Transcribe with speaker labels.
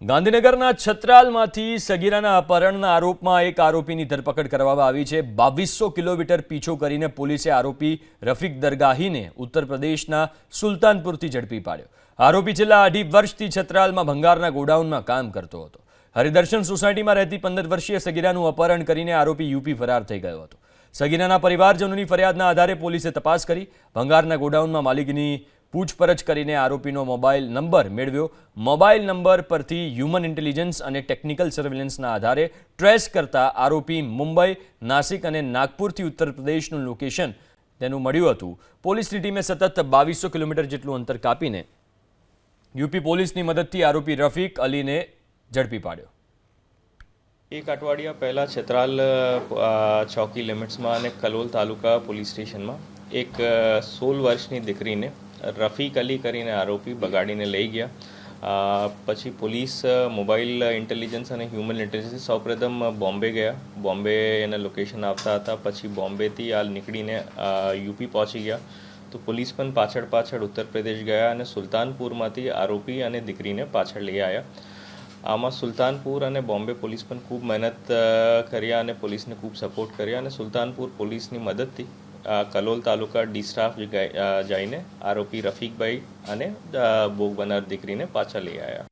Speaker 1: ગાંધીનગરના છત્રાલમાંથી સગીરાના અપહરણના આરોપમાં એક આરોપીની ધરપકડ કરવામાં આવી છે. બાવીસો કિલોમીટર પીછો કરીને પોલીસે આરોપી રફીક દરગાહીને ઉત્તર પ્રદેશના સુલતાનપુરથી ઝડપી પાડ્યો. આરોપી છેલ્લા અઢી વર્ષથી છત્રાલમાં ભંગારના ગોડાઉનમાં કામ કરતો હતો. હરિદર્શન સોસાયટીમાં રહેતી પંદર વર્ષીય સગીરાનું અપહરણ કરીને આરોપી યુપી ફરાર થઈ ગયો હતો. સગીરાના પરિવારજનોની ફરિયાદના આધારે પોલીસે તપાસ કરી. ભંગારના ગોડાઉનમાં માલિકની પૂછપરછ કરીને આરોપીનો મોબાઈલ નંબર મેળવ્યો. મોબાઈલ નંબર પરથી હ્યુમન ઇન્ટેલિજન્સ અને ટેકનિકલ સર્વેલન્સના આધારે ટ્રેસ કરતા આરોપી મુંબઈ, નાસિક અને નાગપુરથી ઉત્તર પ્રદેશનું લોકેશન તેનું મળ્યું હતું. પોલીસની ટીમે સતત બાવીસો કિલોમીટર જેટલું અંતર કાપીને યુપી પોલીસની મદદથી આરોપી રફીક અલીને ઝડપી પાડ્યો.
Speaker 2: એક અઠવાડિયા પહેલાં છત્રાલ ચોકી લિમિટ્સમાં અને કલોલ તાલુકા પોલીસ સ્ટેશનમાં એક સોળ વર્ષની દીકરીને રફીક અલી કરીને આરોપી બગાડીને લઈ ગયા. પછી પોલીસ મોબાઈલ ઇન્ટેલિજન્સ અને હ્યુમન ઇન્ટેલિજન્સ સૌપ્રથમ બોમ્બે ગયા. બોમ્બે એના લોકેશન આપતા હતા. પછી બોમ્બેથી આ નીકળીને યુપી પહોંચી ગયા. તો પોલીસ પણ પાછળ પાછળ ઉત્તર પ્રદેશ ગયા અને સુલતાનપુરમાંથી આરોપી અને દીકરીને પાછળ લઈ આવ્યા આમાં સુલતાનપુર અને બોમ્બે પોલીસ પણ ખૂબ મહેનત કર્યા અને પોલીસને ખૂબ સપોર્ટ કર્યા અને સુલતાનપુર પોલીસની મદદથી કલોલ તાલુકા ડી સ્ટાફ જઈને આરોપી રફીકભાઈ અને ભોગ બનનાર દીકરીને પાછા લઈ આવ્યા